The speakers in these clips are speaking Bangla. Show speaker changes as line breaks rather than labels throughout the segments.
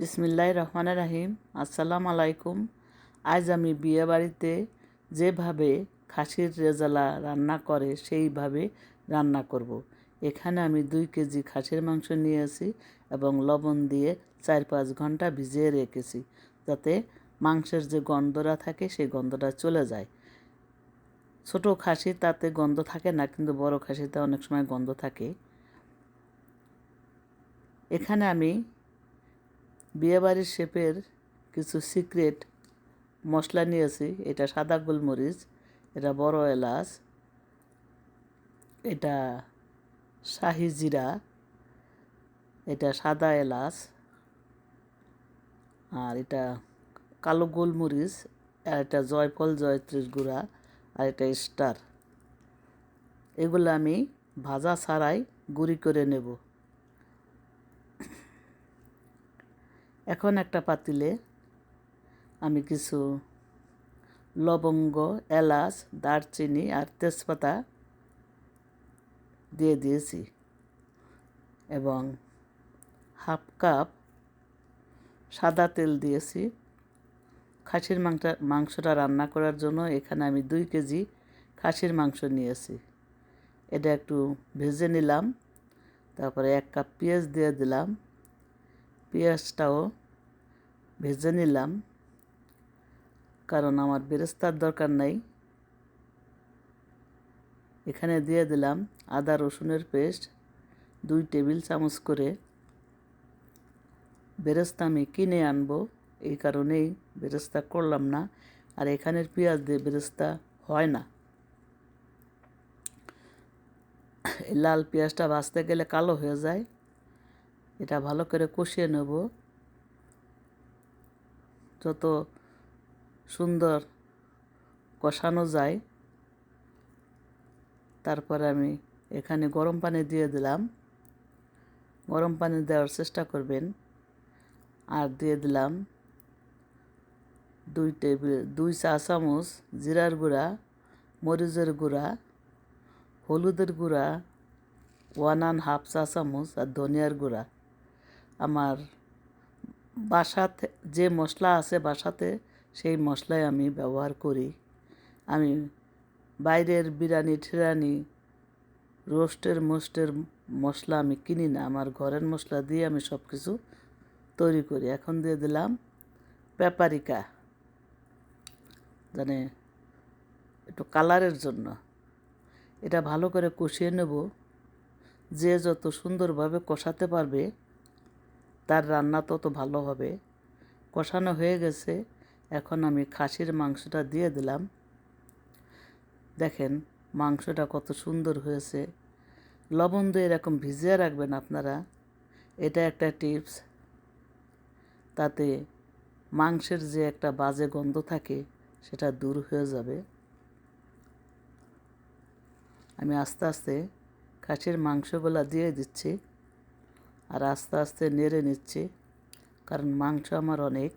বিসমিল্লাহ রহমান রাহিম। আসসালাম আলাইকুম। আজ আমি বিয়ে বাড়িতে যেভাবে খাসির রেজালা রান্না করে, সেইভাবে রান্না করব। এখানে আমি দুই কেজি খাসির মাংস নিয়েছি এবং লবণ দিয়ে চার পাঁচ ঘণ্টা ভিজিয়ে রেখেছি যাতে মাংসের যে গন্ধটা থাকে, সেই গন্ধটা চলে যায়। ছোট খাসি তাতে গন্ধ থাকে না, কিন্তু বড় খাসিতে অনেক সময় গন্ধ থাকে। এখানে আমি বিয়েবাড়ির শেপের কিছু সিক্রেট মশলা নিয়েছি। এটা সাদা গোলমরিচ, এটা বড় এলাচ, এটা শাহি জিরা, এটা সাদা এলাচ, আর এটা কালো গোলমরিচ, আর এটা জয়ফল, জয়ত্রীর গুঁড়া, আর এটা স্টার। এগুলো আমি ভাজা ছাড়াই গুঁড়ি করে নেব। এখন একটা পাতিলে আমি কিছু লবঙ্গ, এলাচ, দারচিনি আর তেজপাতা দিয়ে দিয়েছি এবং হাফ কাপ সাদা তেল দিয়েছি। খাসির মাংসটা মাংসটা রান্না করার জন্য এখানে আমি দুই কেজি খাসির মাংস নিয়েছি। এটা একটু ভেজে নিলাম, তারপরে এক কাপ পেঁয়াজ দিয়ে দিলাম। পেঁয়াজটাও ভেজে নিলাম। কারণ আমার বেরেস্তার দরকার নাই। এখানে দিয়ে দিলাম আদা রসুনের পেস্ট, দুই টেবিল চামচ করে। বেরেস্তা আমি কিনে আনব, এই কারণেই বেরেস্তা করলাম না। আর এখানের পেঁয়াজ দিয়ে বেরেস্তা হয় না। লাল পেঁয়াজটা ভাজতে গেলে কালো হয়ে যায়। এটা ভালো করে কষিয়ে নেব। যত সুন্দর কষানো যায়, তারপরে আমি এখানে গরম পানি দিয়ে দিলাম। গরম পানি দেওয়ার চেষ্টা করবেন। আর দিয়ে দিলাম দুই টেবিল, দুই চা চামচ জিরার গুঁড়া, মরিচের গুঁড়া, হলুদের গুঁড়া, ওয়ান অ্যান্ড হাফ চা চামচ আর ধনিয়ার গুঁড়া। আমার বাসাতে যে মশলা আছে বাসাতে, সেই মশলাই আমি ব্যবহার করি। আমি বাইরের বিরিয়ানি, ঠিরানি, রোস্টের, মোস্টের মশলা আমি কিনি না। আমার ঘরের মশলা দিয়ে আমি সব কিছু তৈরি করি। এখন দিয়ে দিলাম পেপারিকা। মানে একটু কালারের জন্য। এটা ভালো করে কষিয়ে নেব। যে যত সুন্দরভাবে কষাতে পারবে তার রান্না তত ভালো হবে। কষানো হয়ে গেছে। এখন আমি খাসির মাংসটা দিয়ে দিলাম। দেখেন, মাংসটা কত সুন্দর হয়েছে। লবণ দিয়ে এরকম ভিজিয়ে রাখবেন আপনারা। এটা একটা টিপস। তাতে মাংসের যে একটা বাজে গন্ধ থাকে, সেটা দূর হয়ে যাবে। আমি আস্তে আস্তে খাসির মাংসগুলা দিয়ে দিচ্ছি। আর আস্তে আস্তে নেড়ে নিচ্ছি, কারণ মাংস আমার অনেক।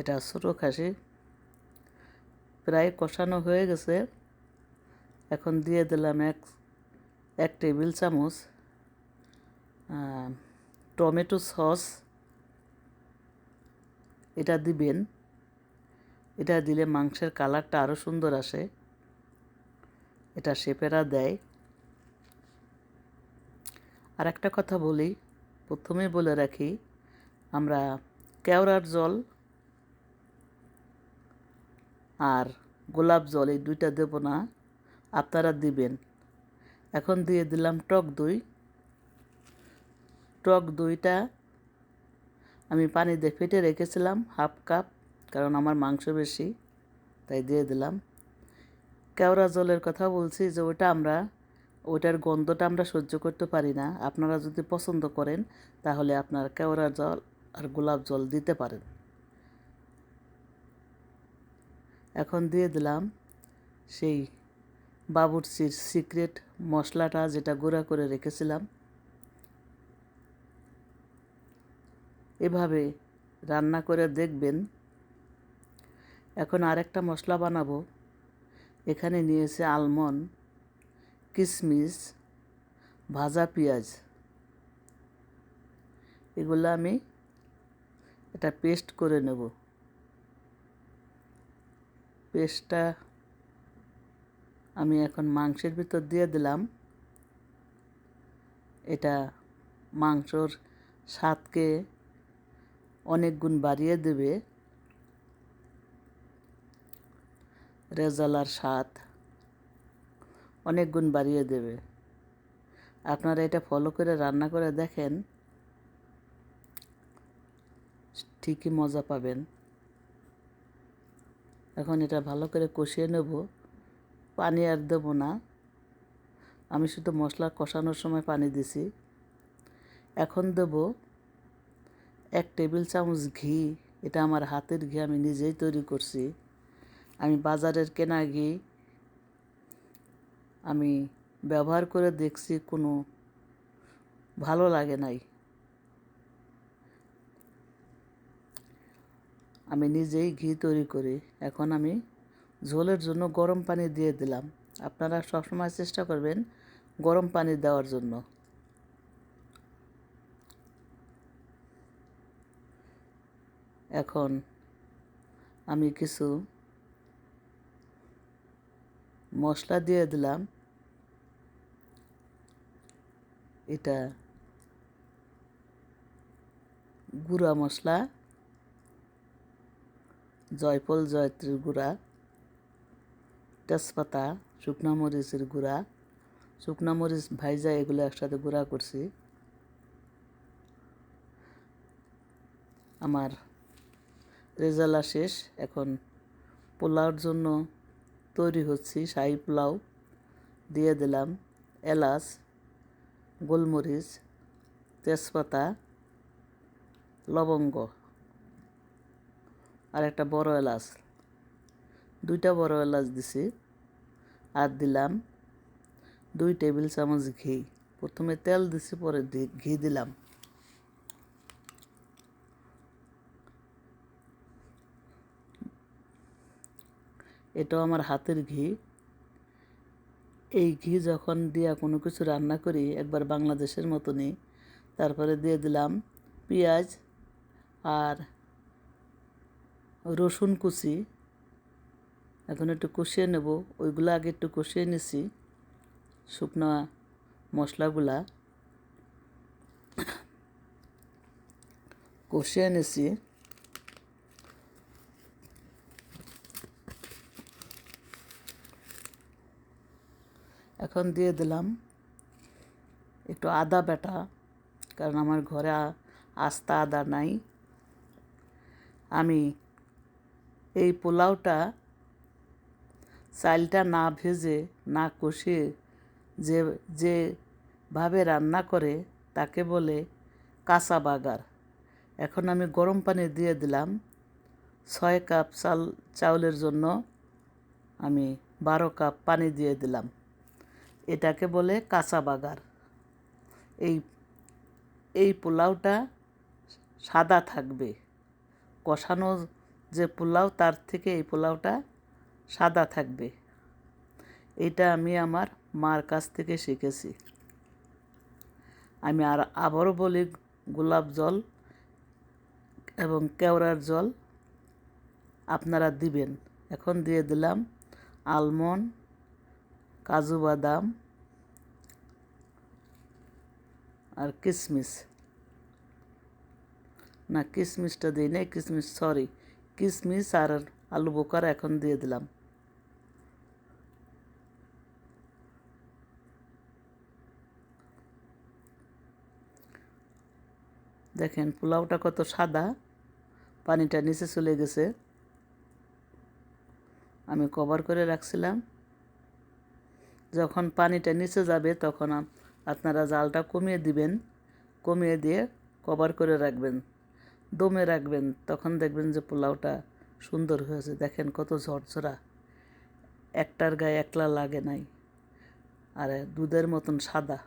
এটা ছোটো খাসি, প্রায় কষানো হয়ে গেছে। এখন দিয়ে দিলাম এক এক টেবিল চামচ টমেটো সস। এটা দিবেন, এটা দিলে মাংসের কালারটা আরও সুন্দর আসে। এটা শেপেরা দেয়। আর একটা কথা বলি, প্রথমেই বলে রাখি, আমরা কেওড়ার জল আর গোলাপ জল এই দুইটা দেব না, আপনারা দিবেন। এখন দিয়ে দিলাম টক দই। টক দইটা আমি পানি দিয়ে ফেটে রেখেছিলাম, হাফ কাপ, কারণ আমার মাংস বেশি, তাই দিয়ে দিলাম। কেওড়া জলের কথা বলছি যে ওটা আমরা ওটার গন্ধটা আমরা সহ্য করতে পারি না। আপনারা যদি পছন্দ করেন, তাহলে আপনার কেওড়া জল আর গোলাপ জল দিতে পারেন। এখন দিয়ে দিলাম সেই বাবুরচির সিক্রেট মশলাটা যেটা গুঁড়া করে রেখেছিলাম। এভাবে রান্না করে দেখবেন। এখন আরেকটা মশলা বানাবো। এখানে নিয়েছে আলমন্ড কিশমিশ ভাজা পেঁয়াজ, এগুলো আমি এটা পেস্ট করে নেব। পেস্টটা আমি এখন মাংসের ভিতর দিয়ে দিলাম। এটা মাংসর স্বাদকে অনেক গুণ বাড়িয়ে দেবে। রেজালার স্বাদ। অনেক গুণ বাড়িয়ে দেবে। আপনারা এটা ফলো করে রান্না করে দেখেন, ঠিকই মজা পাবেন। এখন এটা ভালো করে কষিয়ে নেব। পানি আর দেবো না। আমি শুধু মশলা কষানোর সময় পানি দিছি। এখন দেব এক টেবিল চামচ ঘি। এটা আমার হাতের ঘি, আমি নিজেই তৈরি করছি। আমি বাজারের কেনা ঘি, আমি ব্যবহার করে দেখছি কোনো ভালো লাগে নাই। আমি নিজেই ঘি তৈরি করি। এখন আমি ঝোলের জন্য গরম পানি দিয়ে দিলাম। আপনারা সবসময় চেষ্টা করবেন গরম পানি দেওয়ার জন্য। এখন আমি কিছু মশলা দিয়ে দিলাম। এটা গুঁড়া মশলা, জয়ফল, জয়ত্রীর গুঁড়া, তেজপাতা, শুকনো মরিচের গুঁড়া, শুকনো মরিচ ভাইজা এগুলো একসাথে গুঁড়া করছি। আমার রেজালা শেষ, এখন পোলাওর জন্য তৈরি হচ্ছে, শাহি পোলাও দিয়ে দিলাম, এলাচ, গোলমরিচ, তেজপাতা, লবঙ্গ আর একটা বড় এলাচ। দুইটা বড় এলাচ দিছি আর দিলাম দুই টেবিল চামচ ঘি। প্রথমে তেল দিছি, পরে ঘি দিলাম। এটাও আমার হাতের ঘি। এই ঘি যখন দিয়া কোনো কিছু রান্না করি, একবার বাংলাদেশের মতনই, তারপরে দিয়ে দিলাম পেঁয়াজ আর রসুন কুচি। এখন একটু কষিয়ে নেব, ওইগুলো আগে একটু কষিয়ে নিছি শুকনো মশলাগুলা। কষিয়ে নিছি। এখন দিয়ে দিলাম একটু আদা বেটা, কারণ আমার ঘরে আস্তা আদা নাই। আমি এই পোলাওটা চালটা না ভেজে, না কষিয়ে যে যেভাবে রান্না করে তাকে বলে কাঁচা বাগার। এখন আমি গরম পানি দিয়ে দিলাম। ছয় কাপ চাল চাউলের জন্য আমি বারো কাপ পানি দিয়ে দিলাম। এটাকে বলে কাঁচা বাগার। এই এই পোলাওটা সাদা থাকবে। কষানো যে পোলাও, তার থেকে এই পোলাওটা সাদা থাকবে। এটা আমি আমার মার কাছ থেকে শিখেছি। আমি আর আবারও বলি, গোলাপ জল এবং কেওড়ার জল আপনারা দিবেন। এখন দিয়ে দিলাম আলমন্ড কাজু বাদাম আর কিশমিশ না কিশমিশটা দিই নাই কিশমিশ সরি কিশমিশ আর আলু বোকার এখন দিয়ে দিলাম। দেখেন, পোলাওটা কত সাদা, পানিটা নিচে চলে গেছে। আমি কভার করে রাখছিলাম। যখন পানিটা নিচে যাবে তখন আপনারা জালটা কমিয়ে দিবেন। কমিয়ে দিয়ে কভার করে রাখবেন। দমে রাখবেন। তখন দেখবেন যে পোলাওটা সুন্দর হয়েছে। দেখেন কত ঝরঝরা। একটার গায়ে একলা লাগে নাই। আর দুধের মতন সাদা।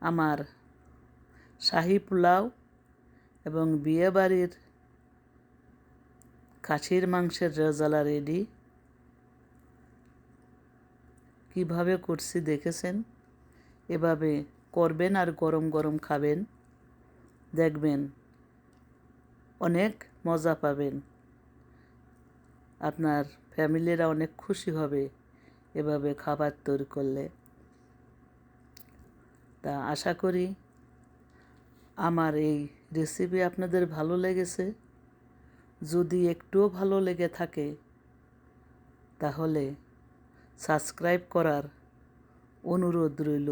আমার শাহি পোলাও এবং বিয়েবাড়ির খাসির মাংসের রেজালা রেডি। কীভাবে করছি দেখেছেন? এভাবে করবেন আর গরম গরম খাবেন। দেখবেন অনেক মজা পাবেন। আপনার ফ্যামিলিরা অনেক খুশি হবে এভাবে খাবার তৈরি করলে। তা আশা করি আমার এই রেসিপি আপনাদের ভালো লেগেছে। যদি একটুও ভালো লেগে থাকে, তাহলে সাবস্ক্রাইব করার অনুরোধ রইল।